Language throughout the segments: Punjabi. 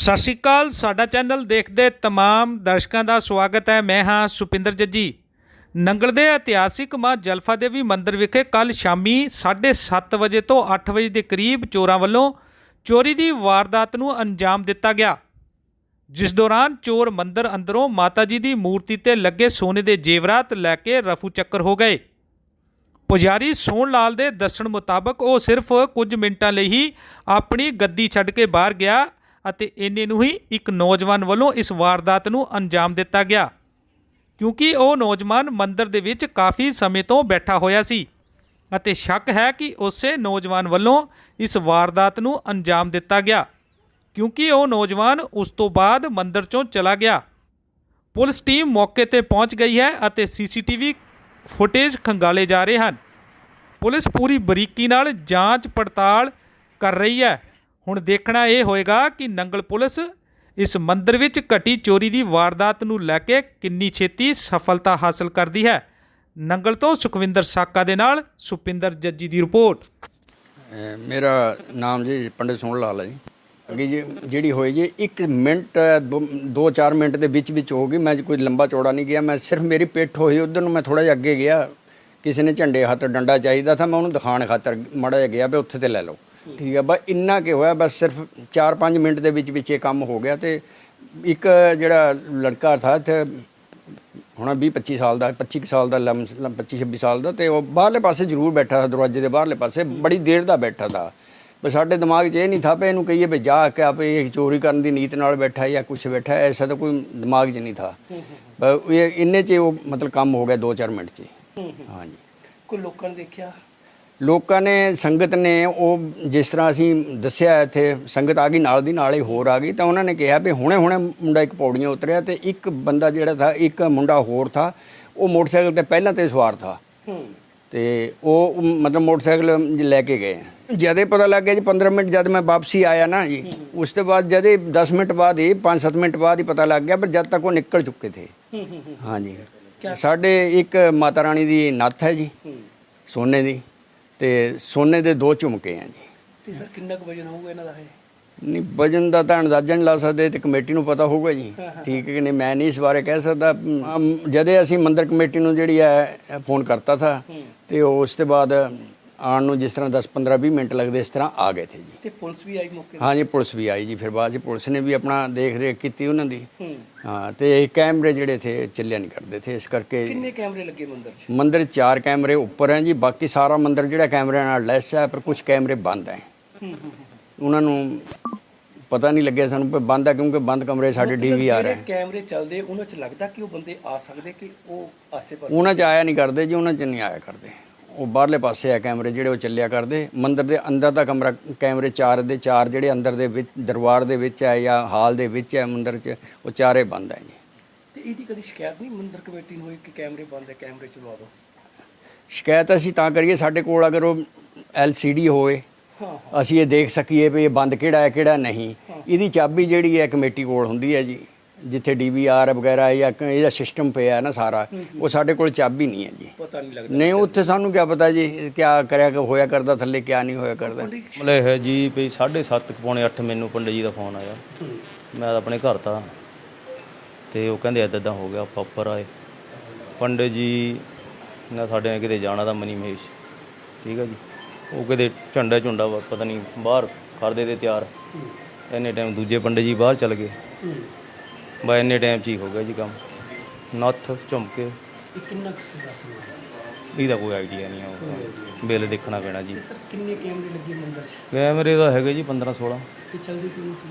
ਸਤਿ ਸ਼੍ਰੀ ਅਕਾਲ, ਸਾਡਾ ਚੈਨਲ ਦੇਖਦੇ ਤਮਾਮ ਦਰਸ਼ਕਾਂ ਦਾ ਸਵਾਗਤ ਹੈ। ਮੈਂ ਹਾਂ ਸੁਪਿੰਦਰ ਜੱਜੀ। ਨੰਗਲ ਦੇ ਇਤਿਹਾਸਿਕ ਮਾਂ ਜਲਫਾ ਦੇਵੀ ਮੰਦਿਰ ਵਿਖੇ ਕੱਲ ਸ਼ਾਮੀ 7:30 ਵਜੇ ਤੋਂ 8 ਵਜੇ ਦੇ ਕਰੀਬ ਚੋਰਾਂ ਵੱਲੋਂ ਚੋਰੀ ਦੀ ਵਾਰਦਾਤ ਨੂੰ ਅੰਜਾਮ ਦਿੱਤਾ ਗਿਆ। ਜਿਸ ਦੌਰਾਨ ਚੋਰ ਮੰਦਿਰ ਅੰਦਰੋਂ ਮਾਤਾ ਜੀ ਦੀ ਮੂਰਤੀ ਤੇ ਲੱਗੇ ਸੋਨੇ ਦੇ ਜੇਵਰਾਤ ਲੈ ਕੇ ਰਫੂ ਚੱਕਰ ਹੋ ਗਏ। ਪੁਜਾਰੀ ਸੋਹਣ ਲਾਲ ਦੇ ਦੱਸਣ ਮੁਤਾਬਕ ਉਹ ਸਿਰਫ ਕੁਝ ਮਿੰਟਾਂ ਲਈ ਹੀ ਆਪਣੀ ਗੱਦੀ ਛੱਡ ਕੇ ਬਾਹਰ ਗਿਆ ਅਤੇ ਇੰਨੇ ਨੂੰ ਹੀ ਇੱਕ ਨੌਜਵਾਨ ਵੱਲੋਂ ਇਸ ਵਾਰਦਾਤ ਨੂੰ ਅੰਜਾਮ ਦਿੱਤਾ ਗਿਆ। ਕਿਉਂਕਿ ਉਹ ਨੌਜਵਾਨ ਮੰਦਰ ਦੇ ਵਿੱਚ ਕਾਫੀ ਸਮੇਂ ਤੋਂ ਬੈਠਾ ਹੋਇਆ ਸੀ ਅਤੇ ਸ਼ੱਕ ਹੈ ਕਿ ਉਸੇ ਨੌਜਵਾਨ ਵੱਲੋਂ ਇਸ ਵਾਰਦਾਤ ਨੂੰ ਅੰਜਾਮ ਦਿੱਤਾ ਗਿਆ, ਕਿਉਂਕਿ ਉਹ ਨੌਜਵਾਨ ਉਸ ਤੋਂ ਬਾਅਦ ਮੰਦਰ ਚੋਂ ਚਲਾ ਗਿਆ। ਪੁਲਿਸ ਟੀਮ ਮੌਕੇ ਤੇ ਪਹੁੰਚ ਗਈ ਹੈ ਅਤੇ ਸੀਸੀਟੀਵੀ ਫੁਟੇਜ ਖੰਗਾਲੇ ਜਾ ਰਹੇ ਹਨ। ਪੁਲਿਸ ਪੂਰੀ ਬਰੀਕੀ ਨਾਲ ਜਾਂਚ ਪੜਤਾਲ ਕਰ ਰਹੀ ਹੈ ਹੁਣ ਦੇਖਣਾ ਇਹ ਹੋਏਗਾ ਕਿ ਨੰਗਲ ਪੁਲਿਸ ਇਸ ਮੰਦਿਰ ਵਿੱਚ ਘਟੀ ਚੋਰੀ ਦੀ ਵਾਰਦਾਤ ਨੂੰ ਲੈ ਕੇ ਕਿੰਨੀ ਛੇਤੀ ਸਫਲਤਾ ਹਾਸਲ ਕਰਦੀ ਹੈ। ਨੰਗਲ ਤੋਂ ਸੁਖਵਿੰਦਰ ਸਾਕਾ ਦੇ ਨਾਲ ਸੁਪਿੰਦਰ ਜੱਜੀ ਦੀ ਰਿਪੋਰਟ। ਮੇਰਾ ਨਾਮ ਜੀ ਪੰਡਿਤ ਸੋਹਣ ਲਾਲ ਹੈ ਜੀ। ਅੱਗੇ ਜੀ, ਜਿਹੜੀ ਹੋਈ ਜੀ 1 ਮਿੰਟ 2-4 ਮਿੰਟ ਦੇ ਵਿੱਚ ਵਿੱਚ ਹੋ ਗਈ। ਮੈਂ ਕੋਈ ਲੰਬਾ ਚੌੜਾ ਨਹੀਂ ਗਿਆ। ਮੈਂ ਸਿਰਫ ਮੇਰੀ ਪਿੱਠ ਹੋਈ, ਉਧਰ ਨੂੰ ਮੈਂ ਥੋੜਾ ਜਿਹਾ ਅੱਗੇ ਗਿਆ। ਕਿਸੇ ਨੇ ਝੰਡੇ ਹੱਥ ਡੰਡਾ ਚਾਹੀਦਾ ਤਾਂ ਮੈਂ ਉਹਨੂੰ ਦਿਖਾਣ ਖਾਤਰ ਮੜਾ ਜਿਹਾ ਗਿਆ ਵੀ ਉੱਥੇ ਤੇ ਲੈ ਲਓ। ਠੀਕ ਹੈ ਬਸ ਇੰਨਾ ਕਿ ਹੋਇਆ ਬਸ ਸਿਰਫ 4-5 ਮਿੰਟ ਦੇ ਵਿੱਚ ਵਿੱਚ ਇਹ ਕੰਮ ਹੋ ਗਿਆ ਤੇ ਇੱਕ ਜਿਹੜਾ ਲੜਕਾ ਥਾ ਇੱਥੇ ਹੁਣ 20 25 ਸਾਲ ਦਾ 25 ਸਾਲ ਦਾ 25 26 ਸਾਲ ਦਾ ਤੇ ਉਹ ਬਾਹਰਲੇ ਪਾਸੇ ਜ਼ਰੂਰ ਬੈਠਾ ਸੀ ਦਰਵਾਜ਼ੇ ਦੇ ਬਾਹਰਲੇ ਪਾਸੇ ਬੜੀ ਦੇਰ ਦਾ ਬੈਠਾ था ਬਸ ਸਾਡੇ ਦਿਮਾਗ 'ਚ ਇਹ ਨਹੀਂ ਥਾ ਪਏ ਇਹਨੂੰ ਕਹੀਏ ਵੀ ਜਾ ਕੇ ਆਪੇ ਇਹ ਚੋਰੀ ਕਰਨ ਦੀ ਨੀਤ ਨਾਲ ਬੈਠਾ ਹੈ ਜਾਂ ਕੁਝ ਬੈਠਾ ਐਸਾ ਤਾਂ ਕੋਈ ਦਿਮਾਗ 'ਚ ਨਹੀਂ ਥਾ। ਇਹ ਇੰਨੇ 'ਚ ਉਹ ਮਤਲਬ ਕੰਮ ਹੋ ਗਿਆ 2-4 ਮਿੰਟ 'ਚ। ਹਾਂਜੀ। ਕੋਈ ਲੋਕਾਂ ਨੇ ਦੇਖਿਆ? ਲੋਕਾਂ ਨੇ ਸੰਗਤ ਨੇ ਉਹ ਜਿਸ ਤਰ੍ਹਾਂ ਅਸੀਂ ਦੱਸਿਆ ਇੱਥੇ ਸੰਗਤ ਆ ਗਈ ਨਾਲ ਦੀ ਨਾਲ ਹੀ ਹੋਰ ਆ ਗਈ ਤਾਂ ਉਹਨਾਂ ਨੇ ਕਿਹਾ ਵੀ ਹੁਣੇ ਹੁਣੇ ਮੁੰਡਾ ਇੱਕ ਪੌੜੀਆਂ ਉਤਰਿਆ ਤੇ ਇੱਕ ਬੰਦਾ ਜਿਹੜਾ ਥਾ ਇੱਕ ਮੁੰਡਾ ਹੋਰ ਥਾ ਉਹ ਮੋਟਰਸਾਈਕਲ ਤੇ ਪਹਿਲਾਂ ਤੇ ਸਵਾਰ ਥਾ। ਤੇ ਉਹ ਮਤਲਬ ਮੋਟਰਸਾਈਕਲ ਲੈ ਕੇ ਗਏ। ਜਦੇ ਪਤਾ ਲੱਗ ਗਿਆ ਜੀ 15 ਮਿੰਟ ਜਦ ਮੈਂ ਵਾਪਸੀ ਆਇਆ ਨਾ ਜੀ ਉਸ ਤੋਂ ਬਾਅਦ ਜਦੇ 10 ਮਿੰਟ ਬਾਅਦ ਹੀ 5-7 ਮਿੰਟ ਬਾਅਦ ਹੀ ਪਤਾ ਲੱਗ ਗਿਆ ਪਰ ਜਦ ਤੱਕ ਉਹ ਨਿਕਲ ਚੁੱਕੇ ਥੇ। ਹਾਂਜੀ। ਸਾਡੇ ਇੱਕ ਮਾਤਾ ਰਾਣੀ ਦੀ ਨੱਥ ਹੈ ਜੀ ਸੋਨੇ ਦੀ। ਤੇ ਸੋਨੇ ਦੇ ਦੋ ਝੁਮਕੇ ਆ ਜੀ। ਤੇ ਸਰ ਕਿੰਨਾ ਕੁ ਵਜਨ ਹੋਊਗਾ ਇਹਨਾਂ ਦਾ ਇਹ? ਨਹੀਂ ਵਜਨ ਦਾ ਤਾਂ ਅੰਦਾਜ਼ਾ ਨਹੀਂ ਲਾ ਸਕਦੇ ਤੇ ਕਮੇਟੀ ਨੂੰ ਪਤਾ ਹੋਊਗਾ ਜੀ। ਠੀਕ ਹੈ ਕਿ ਨਹੀਂ? ਮੈਂ ਨਹੀਂ ਇਸ ਬਾਰੇ ਕਹਿ ਸਕਦਾ। ਜਦੇ ਅਸੀਂ ਮੰਦਰ ਕਮੇਟੀ ਨੂੰ ਜਿਹੜੀ ਹੈ ਫੋਨ ਕਰਤਾ ਥਾ ਹੂੰ। ਤੇ ਉਸ ਤੋਂ ਬਾਅਦ ਆਉਣ ਨੂੰ ਜਿਸ ਤਰ੍ਹਾਂ 10 15 20 ਮਿੰਟ ਲੱਗਦੇ ਇਸ ਤਰ੍ਹਾਂ ਆ ਗਏ ਥੇ ਜੀ। ਤੇ ਪੁਲਿਸ ਵੀ ਆਈ ਮੌਕੇ ਤੇ? ਹਾਂਜੀ ਪੁਲਿਸ ਵੀ ਆਈ ਜੀ ਫਿਰ ਬਾਅਦ ਚ ਪੁਲਿਸ ਨੇ ਵੀ ਆਪਣਾ ਦੇਖ ਰੇਖ ਕੀਤੀ ਉਹਨਾਂ ਦੀ। ਹੂੰ। ਹਾਂ ਤੇ ਇਹ ਕੈਮਰੇ ਜਿਹੜੇ ਥੇ ਚੱਲਿਆ ਨਹੀਂ ਕਰਦੇ ਥੇ ਇਸ ਕਰਕੇ ਕਿੰਨੇ ਕੈਮਰੇ ਲੱਗੇ ਮੰਦਿਰ 'ਚ? ਮੰਦਿਰ 'ਚ ਚਾਰ ਕੈਮਰੇ ਉੱਪਰ ਹੈ ਜੀ ਬਾਕੀ ਸਾਰਾ ਮੰਦਿਰ ਜਿਹੜਾ ਕੈਮਰਿਆਂ ਨਾਲ ਲੈਸ ਹੈ ਪਰ ਕੁਝ ਕੈਮਰੇ ਬੰਦ ਹੈ। ਹੂੰ ਹੂੰ ਉਹਨਾਂ ਨੂੰ ਪਤਾ ਨਹੀਂ ਲੱਗਿਆ ਸਾਨੂੰ ਪਰ ਬੰਦ ਹੈ ਕਿਉਂਕਿ ਬੰਦ ਕਮਰੇ ਸਾਡੇ ਡੀਵੀਆਰ ਹੈ ਜਿਹੜੇ ਕੈਮਰੇ ਚੱਲਦੇ ਉਹਨਾਂ 'ਚ ਲੱਗਦਾ ਕਿ ਉਹ ਬੰਦੇ ਆ ਸਕਦੇ ਕਿ ਉਹ ਆਸੇ-ਪਾਸੇ? ਉਹਨਾਂ 'ਚ ਆਇਆ ਨਹੀਂ ਕਰਦੇ ਜੀ ਉਹਨਾਂ 'ਚ ਨਹੀਂ ਆਇਆ ਕਰਦੇ। ਉਹ ਬਾਹਰਲੇ ਪਾਸੇ ਆ ਕੈਮਰੇ ਜਿਹੜੇ ਉਹ ਚੱਲਿਆ ਕਰਦੇ। ਮੰਦਿਰ ਦੇ ਅੰਦਰ ਦਾ ਕਮਰਾ ਕੈਮਰੇ ਚਾਰ ਦੇ ਚਾਰ ਜਿਹੜੇ ਅੰਦਰ ਦੇ ਵਿੱਚ ਦਰਬਾਰ ਦੇ ਵਿੱਚ ਹੈ ਜਾਂ ਹਾਲ ਦੇ ਵਿੱਚ ਹੈ ਮੰਦਿਰ 'ਚ ਉਹ ਚਾਰੇ ਬੰਦ ਹੈ ਜੀ। ਤੇ ਇਹਦੀ ਕਦੀ ਸ਼ਿਕਾਇਤ ਨਹੀਂ ਮੰਦਿਰ ਕਮੇਟੀ ਨੂੰ ਹੋਈ ਕਿ ਕੈਮਰੇ ਬੰਦ ਹੈ ਕੈਮਰੇ ਚਲਵਾ ਦਿਓ? ਸ਼ਿਕਾਇਤ ਅਸੀਂ ਤਾਂ ਕਰੀਏ ਸਾਡੇ ਕੋਲ ਅਗਰ ਉਹ LCD ਹੋਵੇ ਅਸੀਂ ਇਹ ਦੇਖ ਸਕੀਏ ਵੀ ਇਹ ਬੰਦ ਕਿਹੜਾ ਹੈ ਕਿਹੜਾ ਨਹੀਂ। ਇਹਦੀ ਚਾਬੀ ਜਿਹੜੀ ਹੈ ਕਮੇਟੀ ਕੋਲ ਹੁੰਦੀ ਹੈ ਜੀ। ਜਿੱਥੇ ਡੀਵੀਆਰ ਵਗੈਰਾ ਜਾਂ ਕ- ਇਹਦਾ ਸਿਸਟਮ ਪਿਆ ਹੈ ਨਾ ਸਾਰਾ ਉਹ ਸਾਡੇ ਕੋਲ ਚਾਬੀ ਨਹੀਂ ਹੈ ਜੀ। ਪਤਾ ਨਹੀਂ ਲੱਗਦਾ ਨਹੀਂ ਉੱਥੇ ਸਾਨੂੰ ਕੀ ਪਤਾ ਜੀ ਕਿਆ ਕਰਿਆ ਕਿ ਹੋਇਆ ਕਰਦਾ ਥੱਲੇ ਕਿਆ ਨਹੀਂ ਹੋਇਆ ਕਰਦਾ। ਮਤਲਬ ਹੈ ਜੀ ਵੀ 7:30 ਪੌਣੇ 8 ਮੈਨੂੰ ਪੰਡਿਤ ਜੀ ਦਾ ਫੋਨ ਆਇਆ। ਮੈਂ ਆਪਣੇ ਘਰ ਤਾਂ ਤੇ ਉਹ ਕਹਿੰਦੇ ਏਦਾਂ ਏਦਾਂ ਹੋ ਗਿਆ ਆਪਾਂ ਉੱਪਰ ਆਏ। ਪੰਡਿਤ ਜੀ ਨੇ ਸਾਡੇ ਨੇ ਕਿਤੇ ਜਾਣਾ ਤਾਂ ਮਨੀ ਮਹੇਸ਼। ਠੀਕ ਹੈ ਜੀ। ਉਹ ਕਿਤੇ ਝੰਡਾ ਝੁੰਡਾ ਪਤਾ ਨਹੀਂ ਬਾਹਰ ਕਰਦੇ ਤੇ ਤਿਆਰ। ਇੰਨੇ ਟਾਈਮ ਦੂਜੇ ਪੰਡਿਤ ਜੀ ਬਾਹਰ ਚਲ ਗਏ। ਬਾ ਇੰਨੇ ਟਾਈਮ ਚ ਹੀ ਹੋ ਗਿਆ ਜੀ ਕੰਮ। ਨੱਥ ਝੁਮਕੇ। ਇਹ ਕਿੰਨਾ ਕੁ ਸੀਗਾ ਸਮਾਂ ਇਹਦਾ ਕੋਈ ਆਈਡੀਆ ਨਹੀਂ ਆ ਬਿੱਲ ਦੇਖਣਾ ਪੈਣਾ ਜੀ। ਤੇ ਸਰ ਕਿੰਨੇ ਕੈਮਰੇ ਲੱਗੇ ਮੰਦਿਰ 'ਚ? ਕੈਮਰੇ ਦਾ ਹੈਗੇ ਜੀ 15 16 ਤੇ ਚੱਲਦੇ ਕਿਉਂ ਸੀ?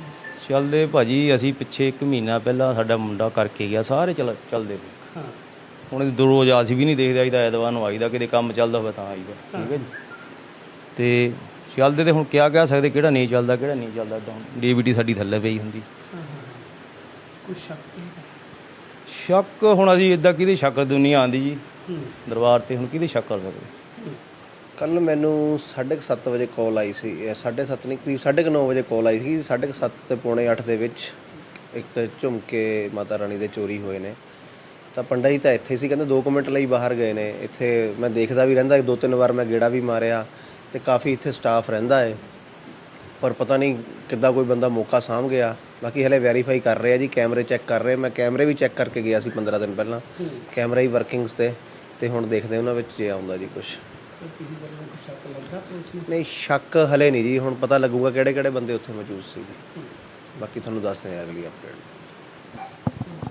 ਚੱਲਦੇ ਭਾਜੀ ਅਸੀਂ ਪਿੱਛੇ ਇੱਕ ਮਹੀਨਾ ਪਹਿਲਾਂ ਸਾਡਾ ਮੁੰਡਾ ਕਰਕੇ ਗਿਆ ਸਾਰੇ ਚੱਲ ਚੱਲਦੇ ਸੀ। ਹਾਂ। ਹੁਣ ਇਹ ਦੋ ਰੋਜ਼ ਅਸੀਂ ਵੀ ਨਹੀਂ ਦੇਖਦੇ ਆਈਦਾ ਐਤਵਾਰ ਨੂੰ ਆਈਦਾ ਕਿਤੇ ਕੰਮ ਚੱਲਦਾ ਹੋਵੇ ਤਾਂ ਆਈਦਾ ਠੀਕ ਹੈ ਜੀ। ਤੇ ਚੱਲਦੇ ਤੇ ਹੁਣ ਕਿਆ ਕਹਿ ਸਕਦੇ ਕਿਹੜਾ ਨਹੀਂ ਚੱਲਦਾ ਕਿਹੜਾ ਨਹੀਂ ਚੱਲਦਾ ਡੀਵੀਡੀ ਸਾਡੀ ਥੱਲੇ ਪਈ ਹੁੰਦੀ। ਕੁਝ ਸ਼ੱਕ ਸ਼ੱਕ ਹੁਣ ਅਸੀਂ ਇਦਾਂ ਕਿਹਦੇ ਸ਼ੱਕ ਦੁਨੀਆ ਆਂਦੀ ਜੀ। ਦਰਬਾਰ ਤੇ ਹੁਣ ਕਿਹਦੇ ਸ਼ੱਕ ਕਰ ਸਕਦੇ? ਕੱਲ ਮੈਨੂੰ 7:30 ਵਜੇ ਕਾਲ ਆਈ ਸੀ। 7:30 ਨਹੀਂ ਕਰੀਬ 9:30 ਵਜੇ ਕਾਲ ਆਈ ਸੀ। 7:30 ਤੇ ਪੌਣੇ 8 ਦੇ ਵਿੱਚ ਇੱਕ ਝੁਮਕੇ ਮਾਤਾ ਰਾਣੀ ਦੇ ਚੋਰੀ ਹੋਏ ਨੇ। ਤਾਂ ਪੰਡਾ ਜੀ ਤਾਂ ਇੱਥੇ ਸੀ। ਕਹਿੰਦੇ 2 ਮਿੰਟ ਲਈ ਬਾਹਰ ਗਏ ਨੇ। ਇੱਥੇ ਮੈਂ ਦੇਖਦਾ ਵੀ ਰਹਿੰਦਾ। ਦੋ ਤਿੰਨ ਵਾਰ ਮੈਂ ਗੇੜਾ ਵੀ ਮਾਰਿਆ ਤੇ ਕਾਫੀ ਇੱਥੇ ਸਟਾਫ ਰਹਿੰਦਾ ਹੈ ਪਰ ਪਤਾ ਨਹੀਂ ਕਿੱਦਾਂ ਕੋਈ ਬੰਦਾ ਮੌਕਾ ਸਾਂਭ ਗਿਆ। ਬਾਕੀ ਹਲੇ ਵੈਰੀਫਾਈ ਕਰ ਰਹੇ ਆ ਜੀ ਕੈਮਰੇ ਚੈੱਕ ਕਰ ਰਹੇ ਮੈਂ ਕੈਮਰੇ ਵੀ ਚੈੱਕ ਕਰਕੇ ਗਿਆ ਸੀ 15 ਦਿਨ ਪਹਿਲਾਂ। ਕੈਮਰਾ ਹੀ ਵਰਕਿੰਗਸ ਤੇ ਤੇ ਹੁਣ ਦੇਖਦੇ ਉਹਨਾਂ ਵਿੱਚ ਜੇ ਆਉਂਦਾ ਜੀ ਕੁਝ ਨਹੀਂ ਸ਼ੱਕ ਹਲੇ ਨਹੀਂ ਜੀ। ਹੁਣ ਪਤਾ ਲੱਗੂਗਾ ਕਿਹੜੇ ਕਿਹੜੇ ਬੰਦੇ ਉੱਥੇ ਮੌਜੂਦ ਸੀ ਬਾਕੀ ਤੁਹਾਨੂੰ ਦੱਸਦੇ ਆ ਅਗਲੀ ਅਪਡੇਟ